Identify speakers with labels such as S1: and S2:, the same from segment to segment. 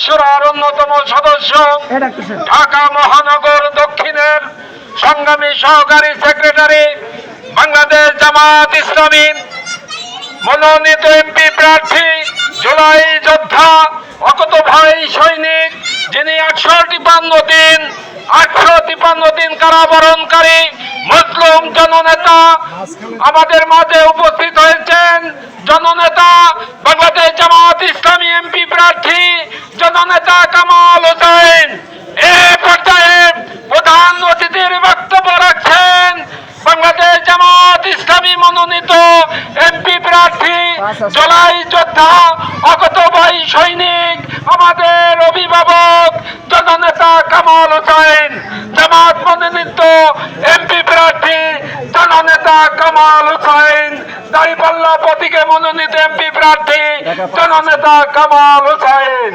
S1: মজলিশ্বরার অন্যতম সদস্য
S2: স্যার
S1: ঢাকা মহানগর দক্ষিণের সংগ্রামী সহকারী সেক্রেটারি বাংলাদেশ জামাত ইসলামী মনোনীত এমপি প্রার্থী জুলাই যোদ্ধা অকত ভাই সৈনিক যিনি একশো তিপান্ন দিন আটশো তিপান্ন দিন কারাবরণকারী মুসলিম জননেতা আমাদের মাঝে উপস্থিত হয়েছেন। জননেতা বাংলাদেশ জামাত ইসলামী এমপি প্রার্থী জননেতা কামাল হোসেন। এ পর্যায়ে প্রধান অতিথির বক্তব্য রাখছেন বাংলাদেশ জামাত ইসলামী মনোনীত এমপি প্রার্থী জলাই যোদ্ধা অগত ভাই সৈনিক। আমাদের অভিভাবক জননেতা কামাল হুসাইন জামাত মনোনীত এমপি প্রার্থী জননেতা কামাল হোসেন দাড়িপাল্লা প্রতীকে মনোনীত এমপি প্রার্থী জননেতা কামাল
S3: হুসাইন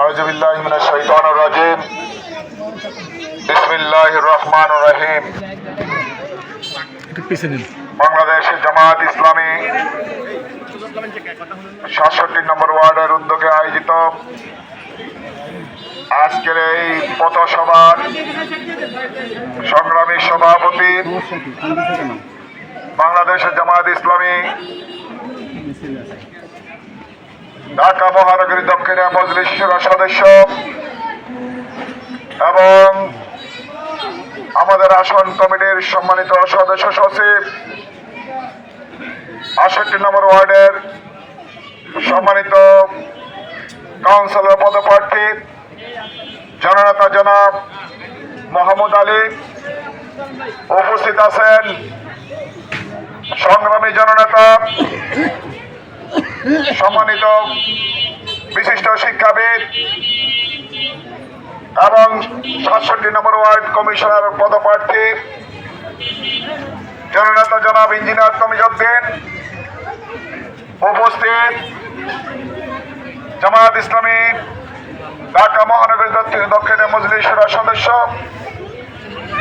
S3: আউযুবিল্লাহি মিনাশ শাইতানির রাজিম। বিসমিল্লাহির রহমানির রহিম।
S2: একটু পিছনে নিন।
S3: বাংলাদেশ জামাত ইসলামী সাতষট্টি নম্বর ওয়ার্ডের উদ্যোগে আয়োজিত আজকের এই পথসভার সংগ্রামী সভাপতি বাংলাদেশ জামাত ইসলামী ঢাকা মহানগরী দক্ষিণে মজলিসের সদস্য এবং আমাদের আসন কমিটির সম্মানিত সদস্য সচিব, আষট্টি নম্বর ওয়ার্ডের সম্মানিত কাউন্সিলর পদপ্রার্থী জননেতা জনাব মোহাম্মদ আলী উপস্থিত আছেন। সংগ্রামী জননেতা, সম্মানিত বিশিষ্ট শিক্ষাবিদ এবং সাতষট্টি নম্বর ওয়ার্ড কমিশনার পদপ্রার্থী, জননেতা জনাব ইঞ্জিনিয়ার তমিজুদ্দিন উপস্থিত জামায়াত ইসলামী, ঢাকা মহানগরী দক্ষিণ মজলিসুরা সদস্য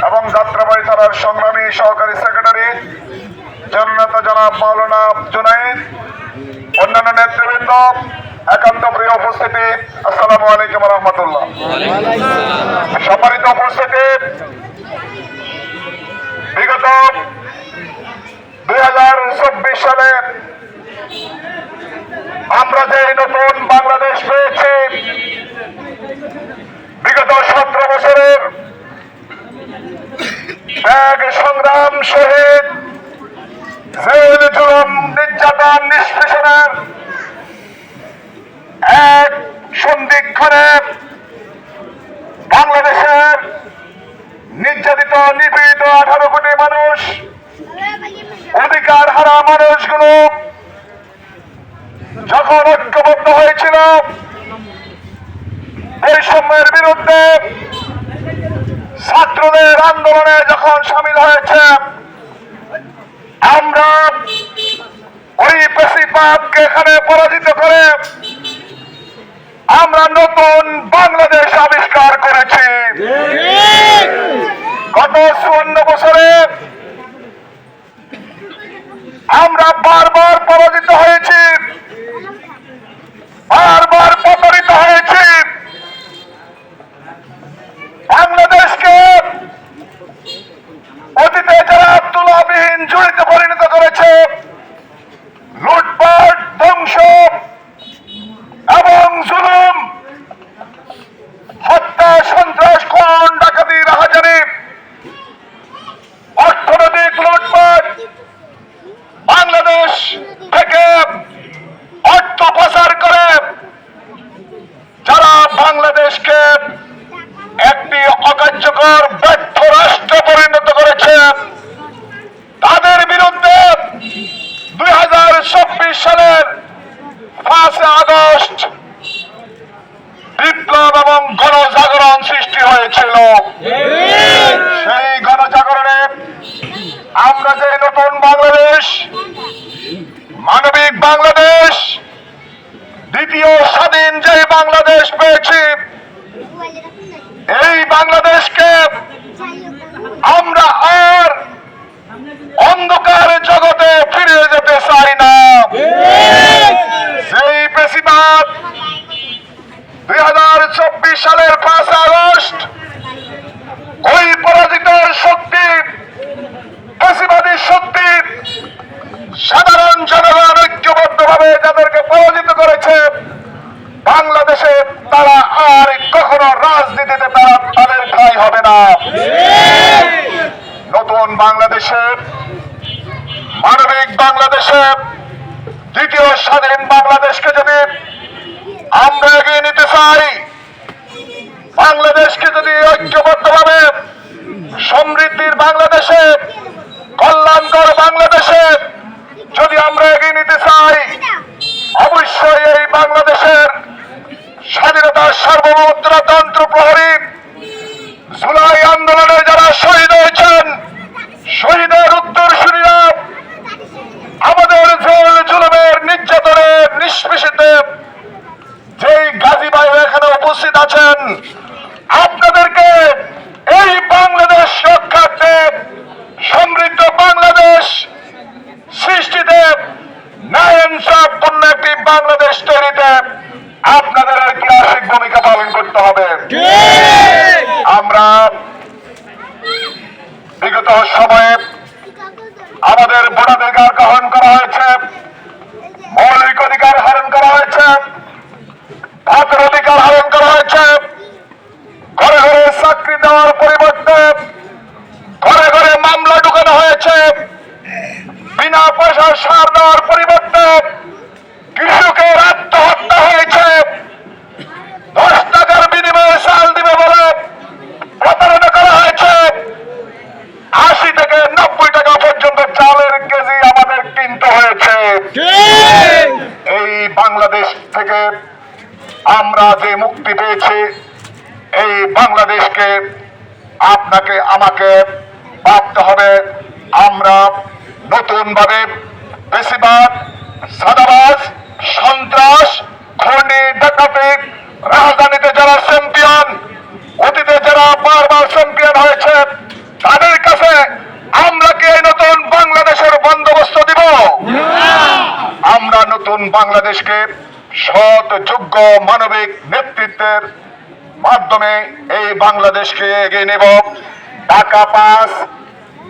S3: এবং যাত্রাবাড়ি থানার সংগ্রামী সহকারী সেক্রেটারি, জননেতা জনাব মাওলানা জুনাইদ অন্যান্য নেতৃবৃন্দ একান্ত প্রিয় উপস্থিতি, আসসালামু আলাইকুম রহমতুল্লাহ। সম্মানিত উপস্থিতি, বিগত দুই হাজার চব্বিশ সালে আমরা যে নতুন বাংলাদেশ পেয়েছি, বিগত সতেরো বছরের ত্যাগ সংগ্রাম শহীদ বৈষম্যের বিরুদ্ধে ছাত্রদের আন্দোলনে যখন সামিল হয়েছে, আমরা ওই পেশিপাতকে এখানে পরাজিত করে আমরা নতুন বাংলাদেশ আবিষ্কার করেছি। গত চুয়ান্ন বছরে আমরা বারবার পরাজিত হয়েছি। এই বাংলাদেশকে আমরা আর অন্ধকার জগতে ফিরে যেতে চাই না। সেই বেশিরভাগ দুই হাজার চব্বিশ সালের পাঁচ আগস্ট ওই পরাজিত শক্তি বেশিবাদী শক্তি সাধারণ জনগণ ঐক্যবদ্ধভাবে তাদেরকে পরাজিত করেছে কোন রাজনীতিতে তারা ঠাই হবে না। নতুন বাংলাদেশের মানবিক বাংলাদেশের দ্বিতীয় স্বাধীন বাংলাদেশকে যদি আমরা এগিয়ে নিতে চাই, বাংলাদেশকে যদি ঐক্যবদ্ধভাবে সমৃদ্ধির বাংলাদেশে নিষ্পেষিতে যেই গাজী ভাই উপস্থিত আছেন, আপনাদেরকে এই বাংলাদেশ রক্ষার্থে সমৃদ্ধ বাংলাদেশ সৃষ্টিতে ন্যায়সম্পন্ন একটি বাংলাদেশ তৈরিতে আপনাদের ঐতিহাসিক ভূমিকা পালন করতে হবে। আমরা বিগত সময়ে আমাদের ভোটাধিকার গ্রহণ করা হয়েছে। মুক্তি পেয়েছি এই বাংলাদেশকে আপনাকে আমাকে ভাবতে হবে। আমরা নতুন ভাবে বেশিরভাগ সাদাবাজ সন্ত্রাস খনি ডাকাতি রাজধানীতে যারা চ্যাম্পিয়ন অতীতে যারা বারবার চ্যাম্পিয়ন হয়েছে তাদের কাছে আমরা কি এই নতুন বাংলাদেশের বন্দোবস্ত দিব? আমরা নতুন বাংলাদেশকে সৎ যোগ্য মানবিক নেতৃত্বের মাধ্যমে এই বাংলাদেশকে এগিয়ে নেব। ঢাকা পাস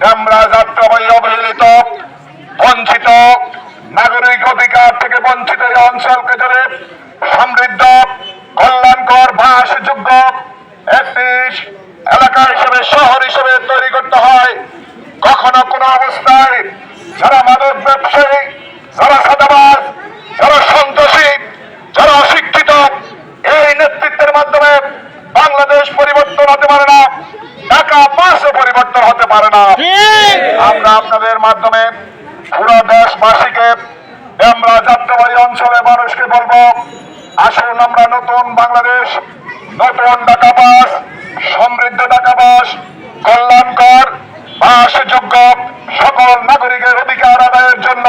S3: ডেমরা যাত্রাবাহী অবহেলিত, বঞ্চিত, নাগরিক অধিকার থেকে বঞ্চিত এই অঞ্চলকে ধরে সমৃদ্ধ, কল্যাণকর বাসযোগ্য একটি এলাকা হিসেবে, শহর হিসেবে তৈরি করতে হয়। কখনো কোনো অবস্থায় যারা মাদক ব্যবসায়ী, যারা সাদাবাজ যারা সন্ত্রাসী যারা অশিক্ষিত এই নেতৃত্বের মাধ্যমে বাংলাদেশ পরিবর্তন হতে পারে না ঢাকা পাশে পরিবর্তন হতে পারে না। আমরা আপনাদের মাধ্যমে পুরো দেশবাসীকে আমরা যাত্রাবাড়ি অঞ্চলের মানুষকে বলব আসুন আমরা নতুন বাংলাদেশ নতুন ঢাকাবাস সমৃদ্ধ ঢাকাবাস কল্যাণকর বাসযোগ্য সকল নাগরিকের অধিকার আদায়ের জন্য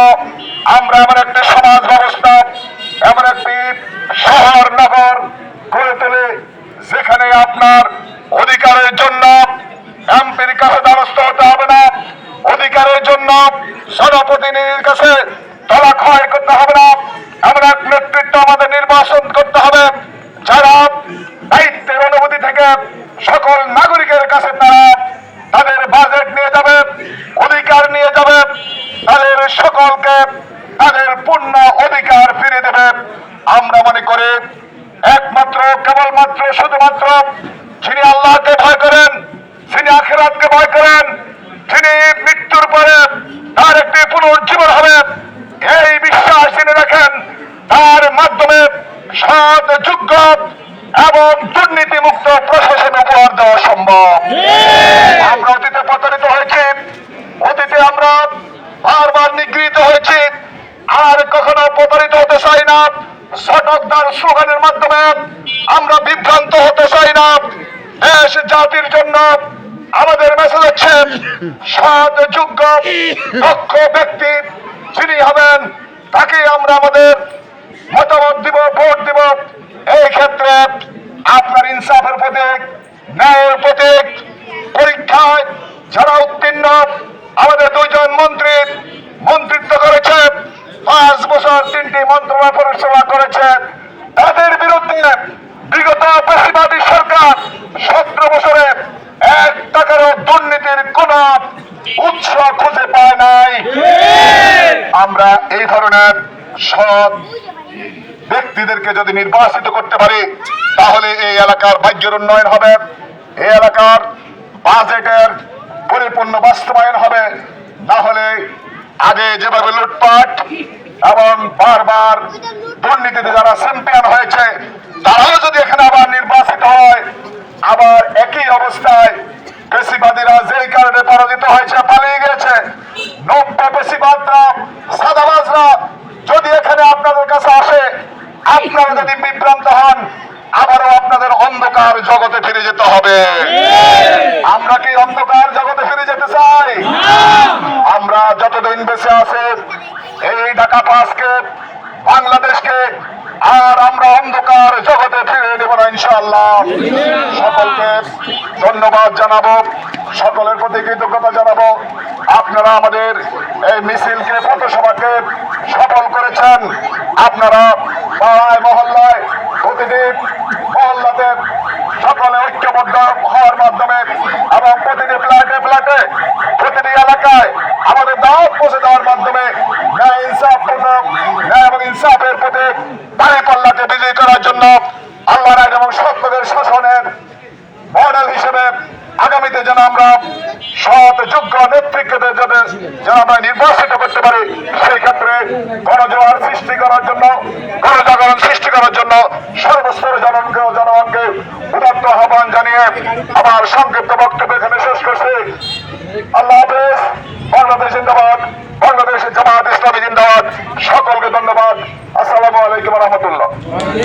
S3: আমরা এমন একটি সমাজ ব্যবস্থা এমন একটি শহর নগর গড়ে তোলে যেখানে আপনার অধিকারের জন্য এমপির কাছে দ্বারস্থ হতে হবে না অধিকারের জন্য জনপ্রতিনিধির কাছে তলা ক্ষয় করতে হবে না এমন এক নেতৃত্ব আমাদের নির্বাচন করতে হবে যারা দায়িত্বের অনুভূতি থেকে সকল নাগরিকের কাছে তারা তাদের বাজেট নিয়ে যাবে অধিকার নিয়ে যাবে তাদের সকলকে তাদের পূর্ণ অধিকার ফিরে দেবে আমরা মনে করি একমাত্র কেবলমাত্র শুধুমাত্র যিনি আল্লাহকে ভয় করেন যিনি আখেরাতকে ভয় করেন যিনি মৃত্যুর পরে তার একটি পুনর্জীবন হবে এই বিশ্বাস তিনি রাখেন তার মাধ্যমে সৎ যোগ্য এবং দুর্নীতি মুক্ত প্রশাসন উপহার দেওয়া সম্ভব আমরা অতীতে প্রতারিত হয়েছি অতীতে আমরা বারবার নিগৃহীত হয়েছি আর কখনো প্রতারিত হতে চাই না সটকদার স্লোগানের মাধ্যমে আমরা বিভ্রান্ত হতে চাই না। দেশ জাতির জন্য আমাদের মেসেজ হচ্ছে, সৎ, যোগ্য, দক্ষ ব্যক্তি যিনি হবেন, তাকে আমরা আমাদের মতামত দিব, ভোট দিব। এই ক্ষেত্রে আপনার ইনসাফের প্রতীক, ন্যায়ের প্রতীক পরীক্ষায় যারা উত্তীর্ণ আমাদের দুইজন মন্ত্রী মন্ত্রিত্ব করেছে পাঁচ বছর তিনটি মন্ত্রণালয় পরিচালনা করেছে তাদের বিরুদ্ধে বিগত বেশিবাদী সরকার সতেরো বছরে এক টাকারও দুর্নীতির কোন উৎস খুঁজে পায় নাই আমরা এই ধরনের সৎ ব্যক্তিদেরকে যদি নির্বাচিত করতে পারি, তাহলে এই এলাকার ভাগ্যের উন্নয়ন হবে, এই এলাকার বাজেটের পরিপূর্ণ বাস্তবায়ন হবে। না হলে আগে যেভাবে লুটপাট এবং বারবার দুর্নীতিতে যারা চ্যাম্পিয়ন হয়েছে, তারাও যদি এখানে আবার নির্বাচিত হয় আবার একই অবস্থায় বেশিবাদীরা যেই কারণে পরাজিত হয়েছে পালিয়ে গেছে নব্য বেশিবাদরা সাদাবাজরা যদি এখানে আপনাদের কাছে আসে আপনারা যদি বিভ্রান্ত হন আবারও আপনাদের অন্ধকার জগতে ফিরে যেতে হবে আমরা কি অন্ধকার জগতে ফিরে যেতে চাই আমরা যতদিন বেঁচে আছে, এই ঢাকা পাসকে, বাংলাদেশকে, আর আমরা অন্ধকার জগতে ফিরে দেব না ইনশাআল্লাহ। সকলকে ধন্যবাদ জানাব, সকলের প্রতি কৃতজ্ঞতা জানাব। আপনারা আমাদের এই মিছিলকে, পথসভাকে সফল করেছেন। আপনারা পাড়ায়, মহল্লায় প্রতিটি মহল্লাতে সকলে ঐক্যবদ্ধ হওয়ার মাধ্যমে এবং প্রতিটি ফ্ল্যাটে ফ্ল্যাটে প্রতিটি এলাকায় আমাদের দাওয়াত পৌঁছে দেওয়ার মাধ্যমে ন্যায় ইনসাফপূর্ণ ন্যায় এবং ইনসাফের প্রতি দাঁড়ি পাল্লাকে বিজয়ী করার জন্য আল্লাহ রায় এবং সত্যদের শাসনের মডেল হিসেবে আগামীতে যেন আমরা সৎ, যোগ্য নেতৃত্বদের যাতে যেন আমরা নির্বাচিত করতে পারি, সেই ক্ষেত্রে গণজোয়ার সৃষ্টি করার জন্য, গণজাগরণ সৃষ্টি করার জন্য সর্বস্তর জনগণকে জনগণকে উদাত্ত আহ্বান জানিয়ে আমার সংক্ষিপ্ত বক্তব্য